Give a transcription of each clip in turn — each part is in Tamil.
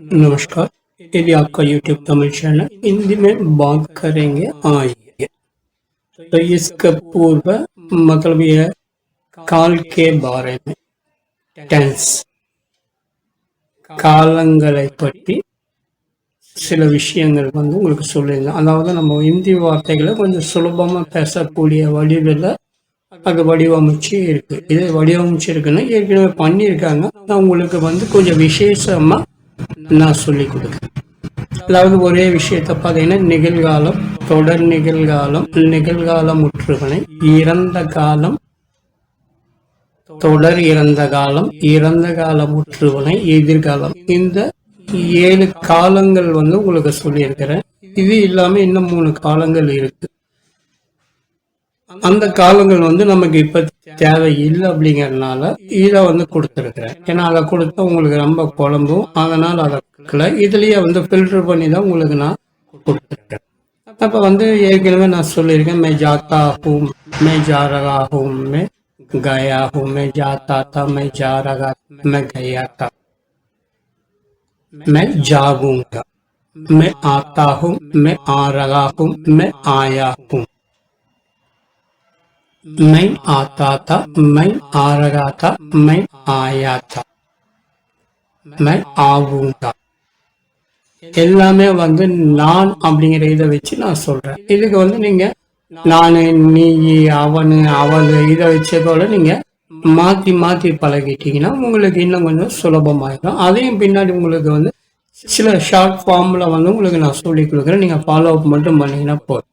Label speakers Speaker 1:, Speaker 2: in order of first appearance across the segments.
Speaker 1: नमस्कार यदि आपका YouTube तमिल चैनल हिंदी में बात करेंगे आइए तो इसका पूर्व मतलब यह है काल के बारे में टेंस காலங்களை பற்றி சில விஷயங்கள் வந்து உங்களுக்கு சொல்லியிருந்தேன் அதாவது நம்ம இந்தி வார்த்தைகளை கொஞ்சம் சுலபமாக பேசக்கூடிய வடிவில் அது வடிவமைச்சு இருக்கு இது வடிவமைச்சிருக்குன்னா ஏற்கனவே பண்ணியிருக்காங்க நான் உங்களுக்கு வந்து கொஞ்சம் விசேஷமாக நான் சொல்லி கொடுக்குறேன். அதாவது ஒரே விஷயத்தை பார்த்தீங்கன்னா நிகழ்காலம் தொடர் நிகழ்காலம் நிகழ்கால முற்றுகனை இறந்த காலம் தொடர் இறந்த காலம் இறந்த கால முற்றுவனை எதிர்காலம். இந்த ஏழு காலங்கள் வந்து உங்களுக்கு சொல்லியிருக்கிறேன். இது இல்லாம இன்னும் மூணு காலங்கள் இருக்கு. அந்த காலங்கள் வந்து நமக்கு இப்ப தேவை இல்லை அப்படிங்கறதுனால இதை வந்து கொடுத்துருக்குறேன் ஏன்னா அதை கொடுத்தா உங்களுக்கு ரொம்ப குழம்பும் அதனால அதை கொடுக்கல இதுலயே வந்து ஃபில்டர் பண்ணி தான் உங்களுக்கு நான் கொடுத்துருக்கேன் அப்ப வந்து ஏற்கனவே நான் சொல்லியிருக்கேன் மே ஜாத்தா ஹூம் மே ஜா ரகா ஹூம் மே गया हूँ मैं जाता था मैं जा रहा मैं गया था मैं जागूंगा मैं आता हूँ मैं आ रहा हूँ मैं आया हूँ மை ஆத்தாத்தா மை ஆரகாத்தா மை ஆயாத்தா மை ஆவூங்கா எல்லாமே வந்து நான் அப்படிங்கிற இதை வச்சு நான் சொல்றேன். இதுக்கு வந்து நீங்க நானு நீ அவனு அவளு இதை வச்சதோட நீங்க மாத்தி மாத்தி பழகிட்டீங்கன்னா உங்களுக்கு இன்னும் கொஞ்சம் சுலபமாயிடும். அதையும் பின்னாடி உங்களுக்கு வந்து சில ஷார்ட் ஃபார்ம்ல வந்து உங்களுக்கு நான் சொல்லி கொடுக்குறேன். நீங்க ஃபாலோ அப் மட்டும் பண்ணீங்கன்னா போதும்.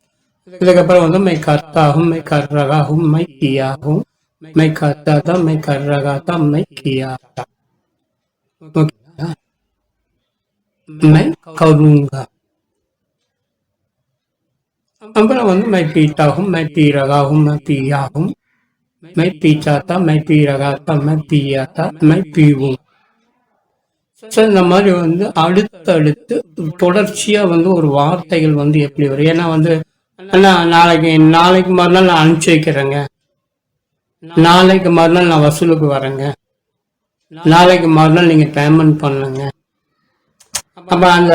Speaker 1: இதுக்கப்புறம் வந்து மை கர்த்தாகும் மை கர்ரகாகும் மை கியாகும் மை கர்த்தாதா மை கர்ரகாத்தா மை கியாத்தா ஓகேங்களா மை கருங்கா அப்புறம் வந்து மை பீட்டாகும் மை பீரகாகும் மை பீயாகும் மை பீச்சாத்தா மை பீரகாத்தா மை பீயாத்தா மை பீவும் ஸோ இந்த மாதிரி வந்து அடுத்தடுத்து தொடர்ச்சியா வந்து ஒரு வார்த்தைகள் வந்து எப்படி வரும் ஏன்னா வந்து அண்ணா நாளைக்கு நாளைக்கு மறுநாள் நான் அனுப்பிச்சு வைக்கிறேங்க. நாளைக்கு மறுநாள் நான் வசூலுக்கு வரேங்க. நாளைக்கு மறுநாள் நீங்க பேமெண்ட் பண்ணுங்க. அப்ப அந்த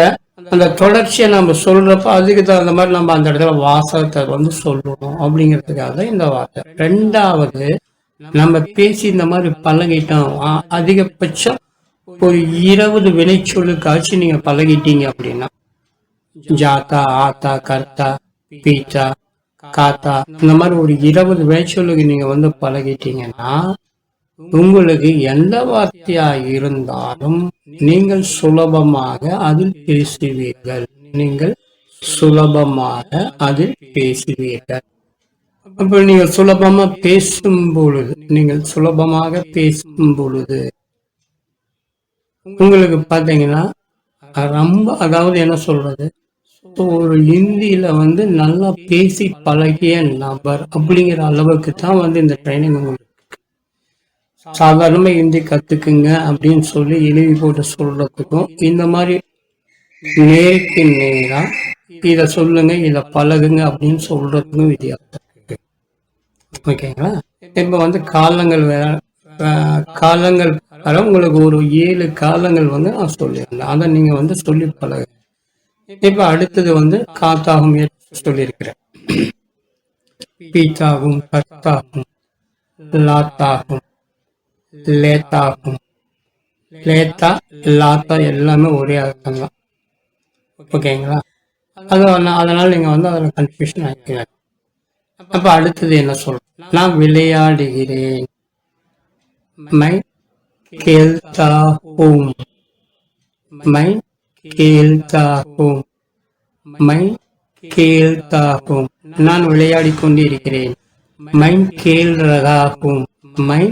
Speaker 1: அந்த தொடர்ச்சியை நம்ம சொல்கிறப்ப அதுக்கு தகுந்த மாதிரி நம்ம அந்த இடத்துல வாசகத்தை வந்து சொல்லணும் அப்படிங்கிறதுக்காக இந்த வார்த்தை. ரெண்டாவது நம்ம பேசி இந்த மாதிரி பழகிட்டோம். அதிகபட்சம் ஒரு இருபது வினைச்சொல்லுக்காச்சும் நீங்க பழகிட்டீங்க அப்படின்னா ஜாத்தா ஆத்தா கர்த்தா பீட்டா காத்தா இந்த மாதிரி ஒரு இருபது வினைச்சொல்லுக்கு நீங்க வந்து பழகிட்டீங்கன்னா உங்களுக்கு எந்த வார்த்தையா இருந்தாலும் நீங்கள் சுலபமாக அதில் பேசுவீர்கள். நீங்கள் சுலபமாக அதில் பேசுவீர்கள். அப்ப நீங்கள் சுலபமா பேசும் பொழுது நீங்கள் சுலபமாக பேசும் பொழுது உங்களுக்கு பாத்தீங்கன்னா ரொம்ப அதாவது என்ன சொல்றது? ஒரு ஹிந்தியில் வந்து நல்லா பேசி பழகிய நபர் அப்படிங்கிற அளவுக்கு தான் வந்து இந்த ட்ரைனிங் உங்களுக்கு சாதாரணமா ஹிந்தி கத்துக்குங்க அப்படின்னு சொல்லி எழுதி போட்டு சொல்றதுக்கும் இந்த மாதிரி நேருக்கு நேராக இத சொல்லுங்க இத பழகுங்க அப்படின்னு சொல்றதுக்கும் வித்தியாசம் இருக்கு. ஓகேங்களா? இப்ப வந்து காலங்கள் வேற காலங்கள் வர உங்களுக்கு ஒரு ஏழு காலங்கள் வந்து நான் சொல்லியிருந்தேன். அதை நீங்க வந்து சொல்லி பழகு இப்ப அடுத்தது வந்து காத்தாகும் சொல்லியிருக்கிறேன் பீத்தாகும் கத்தாகும் லாத்தாகும் லேத்தாகும். லேத்தா லாத்தா எல்லாமே ஒரே அர்த்தம் தான் ஓகேங்களா? அது அதனால நீங்க வந்து அதில் கன்ஃபியூஷன் ஆகிக்கிறீங்க அப்ப அடுத்தது என்ன சொல்றேன் நான் விளையாடுகிறேன். மை கேல்தா ஹூம் மை கேள்தா மை கேள்தா ஹூம் நான் விளையாடி கொண்டிருக்கிறேன். மை கேள் ரகாகும் மை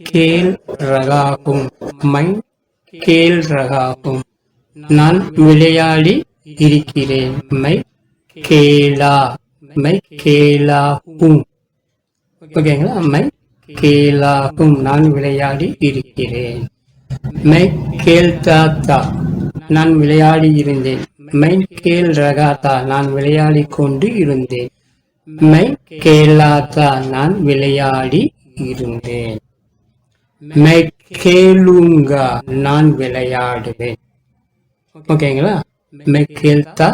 Speaker 1: கேள் ரகாகும் மை கேள் ரகாகும் நான் விளையாடி இருக்கிறேன். மை கேலா மை கேலா ஹூம் ஓகேங்களா? மை கேலா ஹூம் நான் விளையாடி இருக்கிறேன். மை கேள்தாத்தா. நான் விளையாடி இருந்தேன். மெய் கேல் ரகாத்தா நான் விளையாடி கொண்டு இருந்தேன். மெய் கேலாத்தா நான் விளையாடி இருந்தேன். மெய் கேலுங்கா நான் விளையாடுவேன். ஓகேங்களா? மெய் கேள்தா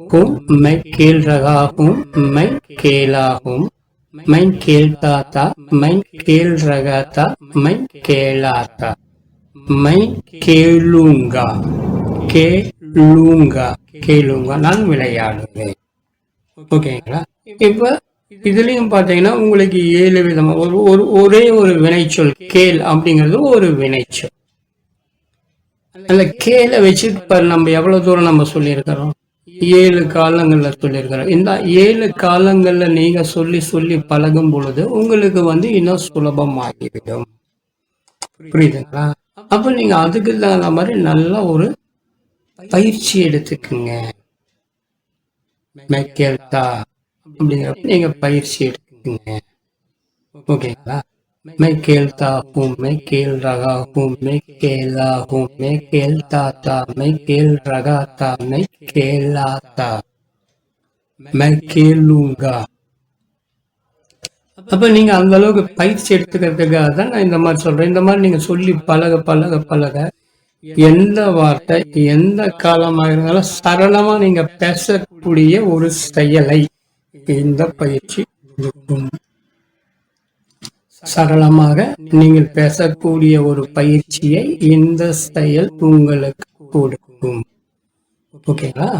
Speaker 1: ஹூம் மெய் கேல் ரகாகும் மெய் கேளாகும். மெய் கேள்தாத்தா மெய் கேள் ரகாத்தா மெய் கேளாத்தா. மை கேளுங்கா கேளுங்கா கேளுங்கா நான் விளையாடுவேன் ஓகேங்களா இப்போ இதுலேயும் பார்த்தீங்கன்னா உங்களுக்கு ஏழு விதமாக ஒரு ஒரு ஒரே ஒரு வினைச்சொல் கேள் அப்படிங்கிறது ஒரு வினைச்சொல் அந்த கேளை வச்சு இப்போ நம்ம எவ்வளோ தூரம் நம்ம சொல்லியிருக்கிறோம் ஏழு காலங்களில் சொல்லியிருக்கிறோம் இந்த ஏழு காலங்களில் நீங்கள் சொல்லி சொல்லி பழகும் பொழுது உங்களுக்கு வந்து இன்னும் சுலபமாகிவிடும் புரியுதுங்களா அப்ப நீங்க அதுக்கு தகுந்த மாதிரி நல்ல ஒரு பயிற்சி எடுத்துக்குங்க மெக்கேல்தா அப்படிங்கிறப்ப நீங்க பயிற்சி எடுத்துக்குங்க ஓகேங்களா मैं खेलता हूँ मैं खेल रहा हूँ मैं खेला हूँ मैं खेलता था मैं खेल रहा था मैं खेला था मैं खेलूंगा அப்போ நீங்கள் அந்த அளவுக்கு பயிற்சி எடுத்துக்கிறதுக்காக தான் நான் இந்த மாதிரி சொல்கிறேன் இந்த மாதிரி நீங்கள் சொல்லி பழக பழக பழக எந்த வார்த்தை எந்த காலமாக இருந்தாலும் சரளமாக நீங்கள் பேசக்கூடிய ஒரு செயலை இந்த பயிற்சி கொடுக்கும். சரளமாக நீங்கள் பேசக்கூடிய ஒரு பயிற்சியை இந்த செயல் உங்களுக்கு கொடுக்கும். ஓகேங்களா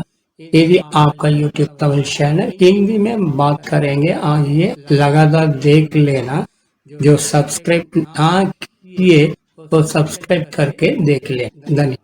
Speaker 1: यदि आपका यूट्यूब तमिल चैनल हिंदी में बात करेंगे आज ये। लगातार देख लेना। जो सब्सक्राइब ना किए तो सब्सक्राइब करके देख ले धन्यवाद।